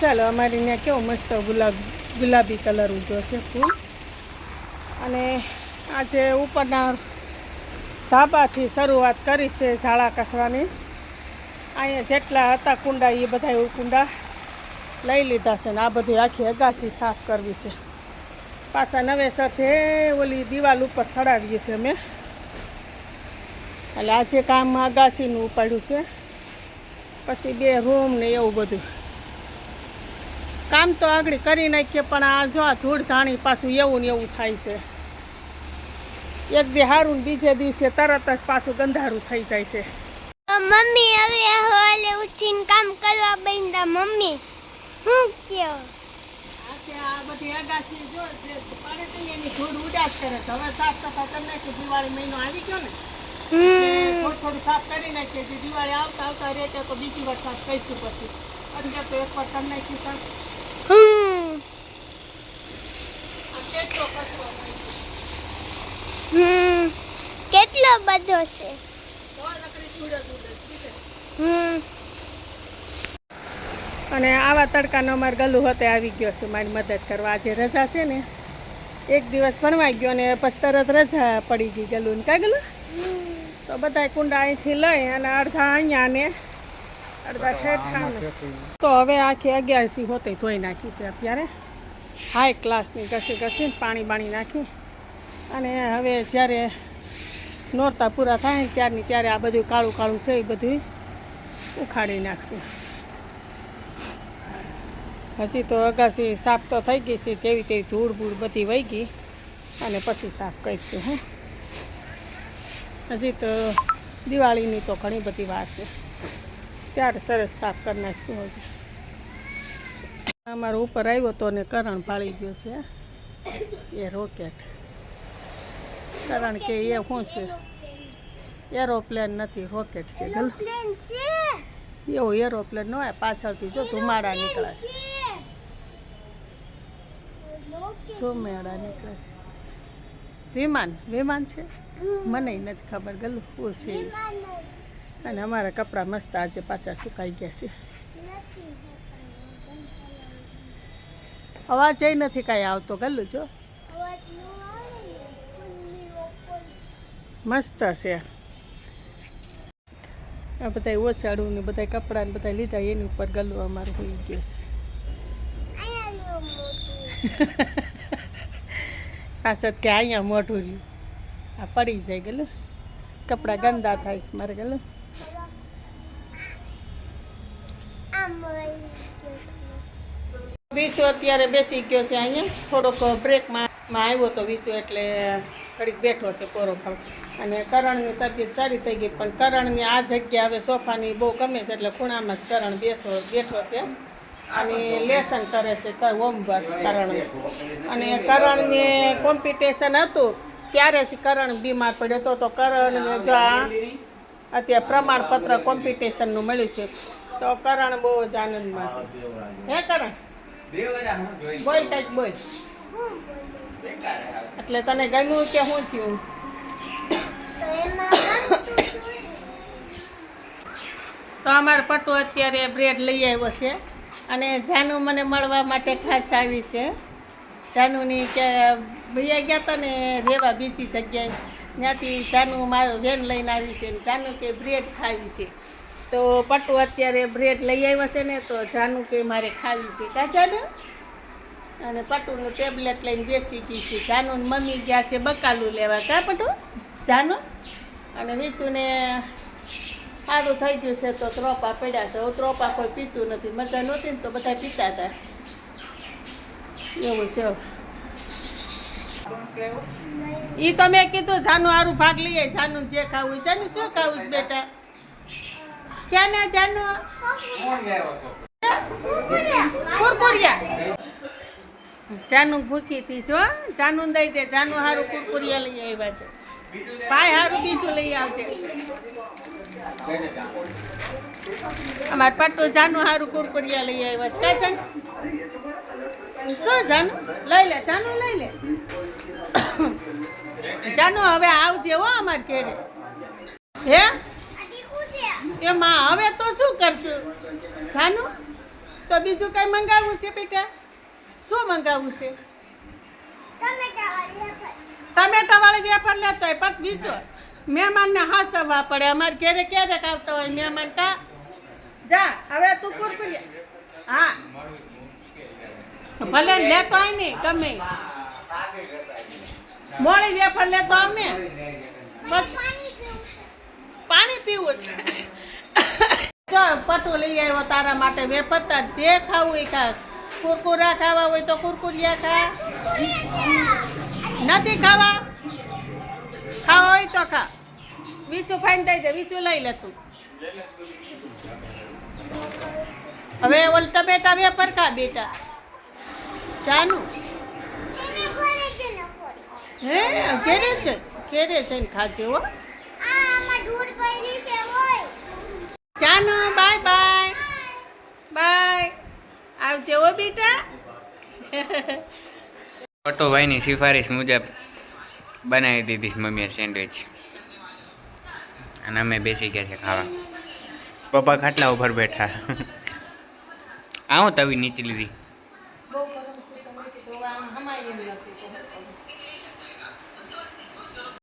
ચાલો, અમારી ત્યાં કેવો મસ્ત ગુલાબ, ગુલાબી કલર ઉગ્યો છે ફૂલ. અને આજે ઉપરના ધાબાથી શરૂઆત કરી છે ઝાડા કસવાની. અહીંયા જેટલા હતા કુંડા, એ બધા કુંડા લઈ લીધા છે ને આ બધી આખી અગાસી સાફ કરવી છે. પાછા નવેસરથી ઓલી દિવાલ ઉપર ચડાવીએ છીએ અમે. એટલે આજે કામ અગાસીનું ઉપાડ્યું છે. પછી બે રૂમ ને એવું બધું. કામ તો આગળ કરી નાખીએ પણ આ જો આ ધૂળ ધાણી પાછું એવું ને એવું થાય છે. એક દી હારું ને બીજે દિવસે તરત જ પાછું ગંધારું થઈ જાય છે. મમ્મી હવે હવાલે ઉઠીને કામ કરવા બેંદા મમ્મી. હું કયો? આ બધી અગાસી જો પાડે એની ધૂળ ઉડાસ કરે છે. હવે સાફ સફાઈ કરી નાખી દિવાળી મહિનો આવી ગયો ને. હમ. થોડું થોડું સાફ કરી નાખીએ. જે દિવાળી આવતા આવતા રેટે તો બીજી વાર સાફ કરીશું પછી. અત્યારે તો એક વાર કરી નાખી સાફ હમ આ કેટલો કચરો થાય છે. હમ કેટલો બધો છે. અને આવા તડકાનો અમારે ગલું હોતે આવી ગયો છે મારી મદદ કરવા. આજે રજા છે ને એક દિવસ ભણવા ગયો ને પછી તરત રજા પડી ગઈ ગલું ને કાં ગલું તો બધા કુંડા અહીંથી લઈ અને અડધા અહીંયા ને અડધા ઠેઠા તો હવે આખી અગિયારસી હોતે ધોઈ નાખી છે અત્યારે. હાઈ ક્લાસની ઘસી ઘસીને પાણી બાણી નાખી. અને હવે જ્યારે નોરતા પૂરા થાય ત્યારની ત્યારે આ બધું કાળું કાળું છે એ બધું ઉખાડી નાખશું. હજી તો અગાસી સાફ તો થઈ ગઈ છે, જેવી તેવી ધૂળ ભૂળ બધી વહી ગઈ. અને પછી સાફ કરીશું, હું. હજી તો દિવાળીની તો ઘણી બધી વાર છે. ત્યારે સરસ સાફ કરી નાખશું હજી. અમારો ઉપર આવ્યો તો ને કરણ પાળી ગયો છે. એ રોકેટ. કારણ કે એ શું છે? એરોપ્લેન નથી રોકેટ છે. ગલ એવો એરોપ્લેન ન હોય પાછળથી જો ધુમાડા નીકળે. છે? ધુમાડા નીકળે છે. વિમાન વિમાન છે? મને નથી ખબર ગલું શું છે અને અમારા કપડાં મસ્ત આજે પાછા સુકાઈ ગયા છે. અવાજ એ નથી કાંઈ આવતો ગલું જો. મસ્ત છે. આ બધા ઓછાડું ને બધા કપડાં ને બધા લીધા, એની ઉપર ગલું અમારું હોઈ ગયું છે. પાછળ કે અહીંયા મોઢું રહ્યું. આ પડી જાય ગયેલું કપડાં ગંદા થાય છે મારે ગલું વિશુ અત્યારે બેસી ગયો છે અહીંયા. થોડોક બ્રેકમાં આવ્યો તો વિશ્વ એટલે ઘડીક બેઠો છે કોરો ખાવ. અને કરણની તબિયત સારી થઈ ગઈ, પણ કરણની આ જગ્યા હવે સોફાની બહુ ગમે છે એટલે ખૂણામાં જ કરણ બેસો, બેઠો છે. અને લેસન કરે છે હોમવર્ક કરણ અને કરણને કોમ્પિટિશન હતું, ત્યારે જ કરણ બીમાર પડ્યો હતો. તો કરણને જો આ અત્યારે પ્રમાણપત્ર કોમ્પિટિશનનું મળ્યું છે. તો કરણ બહુ જ આનંદમાં છે. હે કરણ? બોલ કંઈક બોલ. એટલે તને ગમ્યું કે શું થયું? તો અમારો પટુ અત્યારે બ્રેડ લઈ આવ્યો છે અને જાનુ મને મળવા માટે ખાસ આવી છે. જાનુની કે ભૈયા ગયા હતા ને રહેવા બીજી જગ્યાએ. ત્યાંથી જાનુ મારું વેન લઈને આવી છે ને જાનુ કે બ્રેડ ખાવી છે. તો પટુ અત્યારે બ્રેડ લઈ આવ્યો છે ને, તો જાનુ કે મારે ખાવી છે કા અને પટુનું ટેબ્લેટ લઈને બેસી ગઈ છે. જાનું મમ્મી ગયા છે બકાલું લેવા. કા પટુ? જાનું? અને વિશુને સારું થઈ ગયું છે તો ત્રોપા પડ્યા છે. હું ત્રોપા કોઈ પીતું નથી. મજા નહોતી ને તો બધા પીતા હતા. એવું છે. ઈ તમે કીધું, જાનું સારું ભાગ લઈએ જાનું જે ખાવું જાનું શું ખાવું છે બેટા? ક્યાં ને જાનુ કુરકુરિયા. જાનું ભૂખી હતી જો, જાનુ દઈ દે, જાનું હારું કુરકુરિયા લઈ આવ્યા છે. ભાઈ હારું બીજું લઈ આવજે. અમાર પટ્ટુ જાનુ હારું કુરકુરિયા લઈ આવ્યા છે. કા જાનુ? શું જાનું? લઈ લે, જાનું લઈ લે. જાનું હવે આવજે હો અમાર ઘરે. હે? એમાં હવે તો શું કરશું? જાનુ, તો બીજું કઈ મંગાવવું છે બેટા? શું મંગાવવું છે? ટમેટા વાળી વેફર. લેતા હોય, પણ બીજો મહેમાનને હાસવવા પડે. અમારે ઘરે ક્યારેક આવતા હોય મહેમાન કા? જા, હવે તું કુરકુરી હા. ભલે લેતો આય ને, ગમે. મોડી વેફર લેતો આવ ને. પાણી પીવું છે. પટુ લઈ આવ્યો તારા માટે વેફતા જે ખાવું એ ખા. કુરકુરા ખાવા હોય તો કુરકુરિયા ખા. નથી ખાવા? ખાવા હોય તો ખા. વીચું ફાઈન દઈ દે, વીચું લઈ લે તું. હવે ઓલ ટમેટા વેપર ખા બેટા. ચાનું. એને ઘરે છે ને ઘરે. હે, ઘેરે છે? ઘેરે છે ને ખાજે હો. આમાં દૂધ છે, હોય. ચાનું બાય બાય. બાય. આવજે ઓ બેટા. પટોભાઈની સિફારિશ મુજબ બનાવી દીધી છે મમ્મીએ સેન્ડવિચ. અને અમે બેસી ગયા છે ખાવા. પપ્પા ખાટલા ઉપર બેઠા. આવું તવી નીચે લીધી.